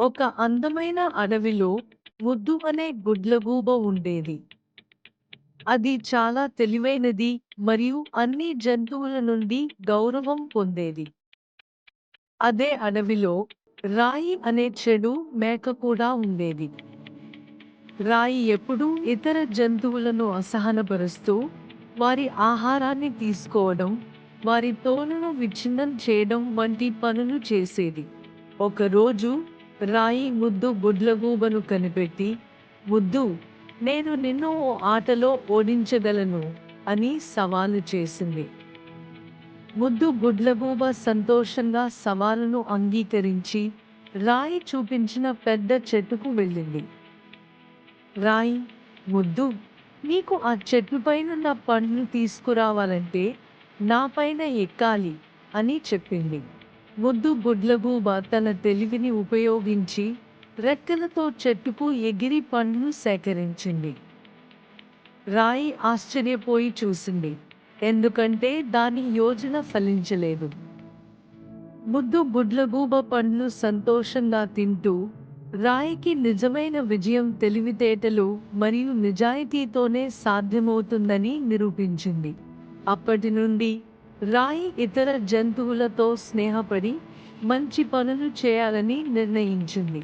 ఒక అందమైన అడవిలో ముద్దు అనే గుడ్లగూబ ఉండేది. అది చాలా తెలివైనది మరియు అన్ని జంతువుల నుండి గౌరవం పొందేది. అదే అడవిలో రాయి అనే చెడు మేక కూడా ఉండేది. రాయి ఎప్పుడూ ఇతర జంతువులను అసహనపరుస్తూ, వారి ఆహారాన్ని తీసుకోవడం, వారి తోలును విచ్ఛిన్నం చేయడం వంటి పనులు చేసేది. ఒకరోజు రాయి ముద్దు గుడ్లగూబను కనిపెట్టి, ముద్దు, నేను నిన్ను ఓ ఆటలో ఓడించగలను అని సవాలు చేసింది. ముద్దు గుడ్లగూబ సంతోషంగా సవాలును అంగీకరించి, రాయి చూపించిన పెద్ద చెట్టుకు వెళ్ళింది. రాయి, ముద్దు, నీకు ఆ చెట్టుపైనున్న పండ్లు తీసుకురావాలంటే నాపైన ఎక్కాలి అని చెప్పింది. ముద్దు గుడ్లగూబ తన తెలివిని ఉపయోగించి రెక్కలతో చెట్టుకు ఎగిరి పండ్లు సేకరించింది. రాయి ఆశ్చర్యపోయి చూసింది. ఎందుకంటే దాని యోజన ఫలించలేదు. ముద్దు గుడ్లగూబ పండ్లు సంతోషంగా తింటూ, రాయికి నిజమైన విజయం తెలివితేటలు మరియు నిజాయితీతోనే సాధ్యమవుతుందని నిరూపించింది. అప్పటి నుండి రాయి ఇతర జంతువులతో స్నేహపడి, మంచి పనులు చేయాలని నిర్ణయించింది.